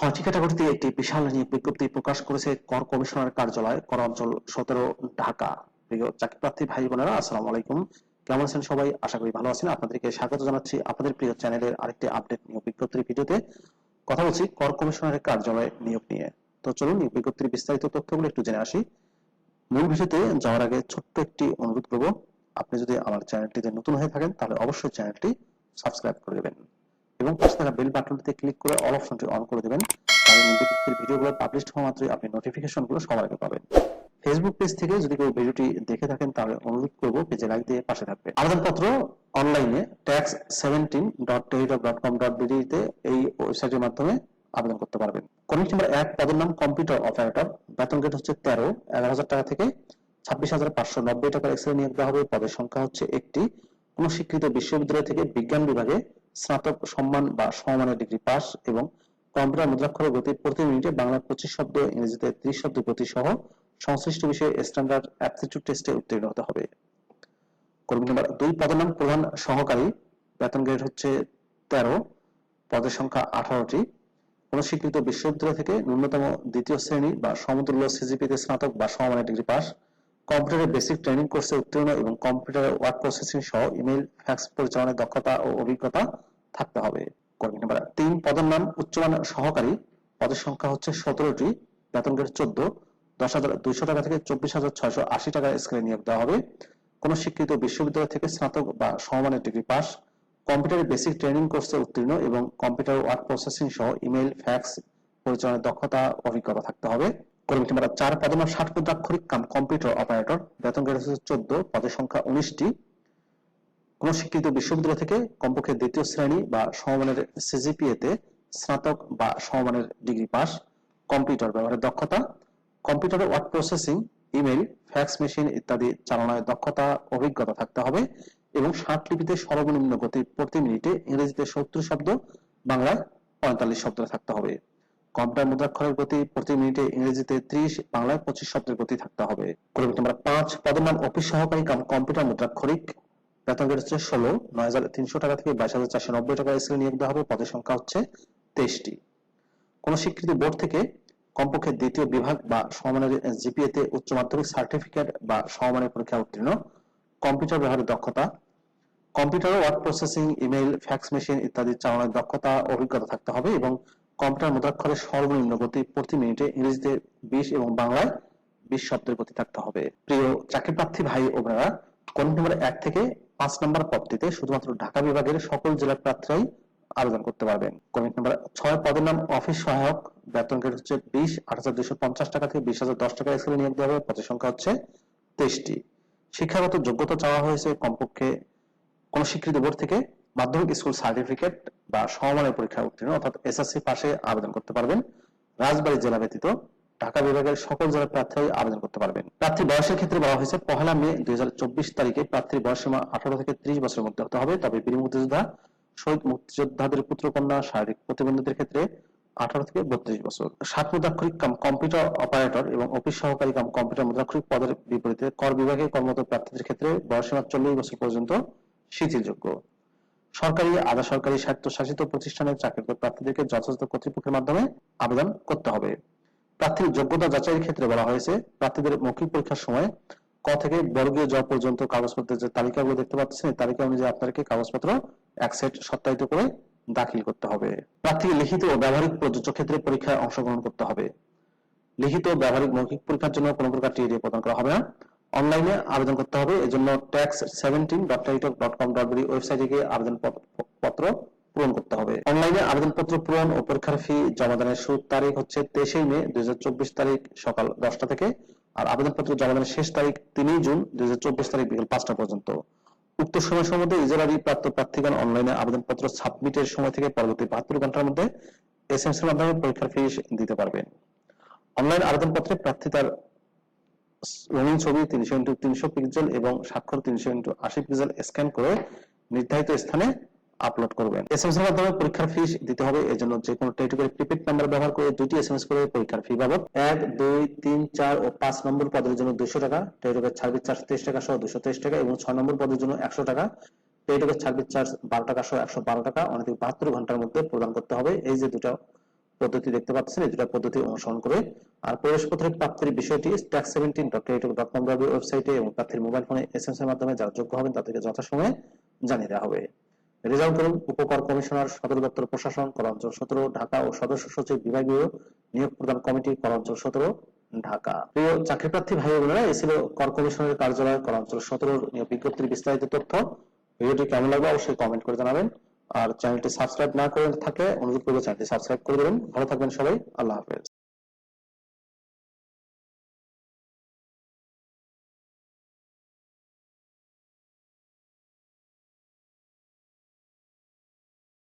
ছয়টি ক্যাটাগরিতে একটি বিশাল বিজ্ঞপ্তি প্রকাশ করেছে কর কমিশনার কার্যালয়, কর অঞ্চল সতেরো, ঢাকা। প্রিয় চাকরি প্রার্থী ভাই বোনেরা আলাইকুম। কেমন আছেন সবাই? আশা করি ভালো আছেন। আপনাদেরকে স্বাগত জানাচ্ছি আপনাদের প্রিয় চ্যানেলের আরেকটি আপডেট নিয়োগ বিজ্ঞপ্তির ভিডিওতে। কথা বলছি কর কমিশনারের কার্যালয়ে নিয়োগ নিয়ে। তো চলুন নিয়োগ বিজ্ঞপ্তির বিস্তারিত তথ্যগুলো একটু জেনে আসি। মূল বিষয়তে যাওয়ার আগে ছোট্ট একটি অনুরোধ করব, আপনি যদি আমার চ্যানেলটিতে নতুন হয়ে থাকেন, তাহলে অবশ্যই চ্যানেলটি সাবস্ক্রাইব করে দেবেন। এবং পাশে থাকা বেল বাটনটিতে ক্লিক করে অল অপশনটি অন করে দেবেন। তাহলে নির্বিঘ্নের ভিডিওগুলো পাবলিশ হওয়া মাত্রই আপনি নোটিফিকেশনগুলো সবার আগে পাবেন। ফেসবুক পেজ থেকে যদি কেউ ভিডিওটি দেখে থাকেন, তাহলে অনুরোধ করব পেজে লাইক দিয়ে পাশে থাকবে আবেদনপত্র অনলাইনে tax seventeen dot Teletalk dot com dot বিডিতে এই ওয়েবসাইটের মাধ্যমে আবেদন করতে পারবেন। কমিটি নাম্বার এক পদের নাম কম্পিউটার অপারেটর বেতন গেট হচ্ছে তেরো, এগারো হাজার টাকা থেকে ছাব্বিশ হাজার পাঁচশো নব্বই টাকার এক্সরে নিয়োগ দেওয়া হবে। পদের সংখ্যা হচ্ছে একটি। কোন স্বীকৃত বিশ্ববিদ্যালয় থেকে বিজ্ঞান বিভাগে স্নাতক সম্মান বা সমমানের ডিগ্রি পাস এবং কম্পিউটার মুদ্রাক্ষরের গতি প্রতি মিনিটে বাংলা পঁচিশ শব্দ, ইংরেজিতে ত্রিশ শব্দ গতি সহ সংশ্লিষ্ট বিষয়ে স্ট্যান্ডার্ড অ্যাপটিটিউড টেস্টে উত্তীর্ণ হতে হবে। কর্মী নাম্বার দুই, পদের নাম প্রধান সহকারী। বেতন গ্রেড হচ্ছে তেরো, পদের সংখ্যা আঠারোটি। কোন স্বীকৃত বিশ্ববিদ্যালয় থেকে ন্যূনতম দ্বিতীয় শ্রেণি বা সমতুল্য সিজিপিতে স্নাতক বা সমমানের ডিগ্রি পাস কম্পিউটারের বেসিক ট্রেনিং কোর্সে উত্তীর্ণ এবং কম্পিউটারের ওয়ার্ড প্রসেসিং সহ ইমেল ফ্যাক্স পরিচালনার দক্ষতা ও অভিজ্ঞতা থাকতে হবে। কর্মী নাম্বার তিন, পদের নাম উচ্চমান সহকারী। পদের সংখ্যা হচ্ছে সতেরোটি, বেতন গ্রেড চোদ্দ। দশ হাজার দুইশো টাকা থেকে চব্বিশ হাজার ছয়শো আশি টাকা স্কেলে নিয়োগ দেওয়া হবে। কোন স্বীকৃত বিশ্ববিদ্যালয় থেকে স্নাতক বা সমমানের ডিগ্রি পাস। কম্পিউটারের বেসিক ট্রেনিং কোর্সে উত্তীর্ণ এবং কম্পিউটার ওয়ার্ড প্রসেসিং সহ ইমেল ফ্যাক্স পরিচালনার দক্ষতা অভিজ্ঞতা থাকতে হবে। চার পদের নাম ষাট মুদ্রাক্ষরিক কাম কম্পিউটার অপারেটর বেতন হচ্ছে চোদ্দ সংখ্যা উনিশটি। কোন বিশ্ববিদ্যালয় থেকে কমপক্ষে দ্বিতীয় শ্রেণি বা সমমানের সিজিপিএ তে স্নাতক বা সমমানের ডিগ্রি পাস কম্পিউটার ব্যবহারের দক্ষতা কম্পিউটারে word processing email fax machine ইত্যাদি চালনায় দক্ষতা, অভিজ্ঞতা থাকতে হবে এবং ষাট লিপিতে সর্বনিম্ন গতি প্রতি মিনিটে ইংরেজিতে সত্তর শব্দ, বাংলায় পঁয়তাল্লিশ শব্দ থাকতে হবে। কম্পিউটার মুদ্রাক্ষরের গতি প্রতি মিনিটে ইংরেজিতে ত্রিশ, বাংলায় পঁচিশ শব্দের গতি থাকতে হবে। কর্মী নাম্বার পাঁচ পদের নাম অফিস সহকারী কাম কম্পিউটার মুদ্রাক্ষরিক বেতন গ্রেড হচ্ছে ষোলো, নয় হাজার তিনশো টাকা থেকে বাইশ হাজার চারশো নব্বই টাকা স্কেলে নিয়োগ দেওয়া হবে, পদের সংখ্যা হচ্ছে তেইশটি। কোন স্বীকৃতি বোর্ড থেকে কমপক্ষে দ্বিতীয় বিভাগ বা সমমানের জিপিএ তে উচ্চ মাধ্যমিক সার্টিফিকেট বা সমমানের পরীক্ষা উত্তীর্ণ, কম্পিউটার ব্যবহারের দক্ষতা, computer, word processing email fax machine ইত্যাদি চালানোর দক্ষতা, অভিজ্ঞতা থাকতে হবে এবং কম্পিউটার মুদ্রাক্ষরের সর্বনিম্ন গতি প্রতি মিনিটে ইংরেজিতে বিশ এবং বাংলায় বিশ শব্দের গতি থাকতে হবে। প্রিয় চাকরি প্রার্থী ভাই ও বোনেরা কোন নম্বর এক থেকে পাঁচ নম্বর পদটিতে শুধুমাত্র ঢাকা বিভাগের সকল জেলার প্রার্থীরাই আবেদন করতে পারবেন। কমিট নাম্বার ছয় পদের নাম অফিস সহায়ক, বেতন গ্রেড হচ্ছে বিশ, আট হাজার দুশো পঞ্চাশ টাকা থেকে বিশ হাজার দশ টাকা স্কেলে নিয়োগ দেওয়া হবে পদের সংখ্যা হচ্ছে তেইশটি। শিক্ষাগত যোগ্যতা চাওয়া হয়েছে কমপক্ষে কোন স্বীকৃত বোর্ড থেকে মাধ্যমিক স্কুল সার্টিফিকেট বা সমমানের পরীক্ষা উত্তীর্ণ, অর্থাৎ এসএসসি পাশে আবেদন করতে পারবেন। রাজবাড়ী জেলা ব্যতীত ঢাকা বিভাগের সকল জেলার প্রার্থী আবেদন করতে পারবেন। প্রার্থী বয়সের ক্ষেত্রে বলা হয়েছে, পহেলা মে দুই তারিখে প্রার্থীর বয়স সীমা আঠারো থেকে ত্রিশ বছরের মধ্যে হতে হবে। তবে বীর মুক্তিযোদ্ধা, শহীদ মুক্তিযোদ্ধাদের পুত্রকন্যা, শারীরিক প্রতিবন্ধীদের ক্ষেত্রে আঠারো থেকে বত্রিশ বছর। সাত মুদ্রাক্ষরিক কাম, কম্পিউটার অপারেটর এবং অফিস সহকারী কাম, কম্পিউটার মুদ্রাক্ষরিক পদের বিপরীতে কর বিভাগে কর্মরত প্রার্থীদের ক্ষেত্রে বয়সীমা চল্লিশ বছর পর্যন্ত শিথিলযোগ্য। সরকারি, আধা সরকারি স্বায়ত্তশাসিত প্রতিষ্ঠানের চাকরিরত প্রার্থীদেরকে যথাযথ কর্তৃপক্ষের মাধ্যমে আবেদন করতে হবে। প্রার্থীর যোগ্যতা যাচাইয়ের ক্ষেত্রে বলা হয়েছে, প্রার্থীদের মৌখিক পরীক্ষার সময় ক থেকে বর্গীয় জ পর্যন্ত কাগজপত্রের যে তালিকাগুলো দেখতে পাচ্ছেন তালিকা অনুযায়ী আপনাদেরকে কাগজপত্র এক সেট সত্যায়িত করে দাখিল করতে হবে। প্রার্থীকে লিখিত ও ব্যবহারিক প্রযোজ্য ক্ষেত্রে পরীক্ষায় অংশগ্রহণ করতে হবে। লিখিত ব্যবহারিক মৌখিক পরীক্ষার জন্য কোনো প্রকার টিএডি প্রদান করা হবে না। অনলাইনে আবেদন করতে হবে। এজন্য tax seventeen dot dot com dot BD ওয়েবসাইটে গিয়ে আবেদন পত্র পূরণ করতে হবে। অনলাইনে আবেদনপত্র পূরণ ও পরীক্ষার ফি জমা দানের শুরুর তারিখ হচ্ছে তেইশে মে দুই তারিখ সকাল দশটা থেকে আর আবেদনপত্র জমা দানের শেষ তারিখ তিনই জুন দুই তারিখ বিকেল পাঁচটা পর্যন্ত। উক্ত সময়ের মধ্যে ইজারারি প্রাপ্ত প্রার্থীগণ অনলাইনে আবেদনপত্র সাবমিটের সময় থেকে পরবর্তী বাহাত্তর ঘণ্টার মধ্যে এস এম এর মাধ্যমে পরীক্ষার ফি দিতে পারবেন। অনলাইন আবেদনপত্রে প্রার্থী তার রঙিন ছবি তিনশো ইন্টু তিনশো পিক্সেল এবং স্বাক্ষর তিনশো ইন্টু আশি পিক্সেল স্ক্যান করে নির্ধারিত স্থানে আপলোড করবেন। এসএমএস এর মাধ্যমে পরীক্ষার ফি দিতে হবে, এজন্য যে কোনো টেলিটকের প্রিপেড নাম্বার ব্যবহার করে দুটি এসএমএস করে পরীক্ষার ফি বাবদ এক, দুই, তিন, চার ও পাঁচ নম্বর পদের জন্য দুশো টাকা টেলিটকের ছাব্বিশ চারশো তেইশ টাকা সহ দুশো তেইশ টাকা এবং ছয় নম্বর পদের জন্য একশো টাকা টেলিটকের ছাব্বিশ চার্জ বারো টাকা সহ একশো বারো টাকা অনধিক বাহাত্তর ঘণ্টার মধ্যে প্রদান করতে হবে। এই যে দুটো পদ্ধতি দেখতে পাচ্ছেন, এই দুটো পদ্ধতি অনুসরণ করে। আর প্রবেশপত্রের প্রাপ্তির বিষয়টি tax seventeen dot dot com ওয়েবসাইটে এবং প্রার্থীর মোবাইল ফোনে এস এর মাধ্যমে যারা যোগ্য হবেন, তাদেরকে যথাসময়ে জানিয়ে দেওয়া হবে। রেজাল্ট করুন উপকর কমিশনার, সদর দপ্তর প্রশাসন করাঞ্চল সতেরো, ঢাকা ও সদস্য সচিব বিভাগীয় নিয়োগ প্রদান কমিটি করাঞ্চল সতেরো, ঢাকা। প্রিয় চাকরি প্রার্থী ভাই বোনেরা, এই ছিল কর কমিশনের কার্যালয় করাঞ্চল সতেরো নিয়োগ বিজ্ঞপ্তির বিস্তারিত তথ্য। ভিডিওটি কেমন লাগবে অবশ্যই কমেন্ট করে জানাবেন। আর চ্যানেলটি সাবস্ক্রাইব না করে থাকে, অনুরোধ করব চ্যানেলটি সাবস্ক্রাইব করে দেবেন। ভালো থাকবেন সবাই, আল্লাহ হাফেজ।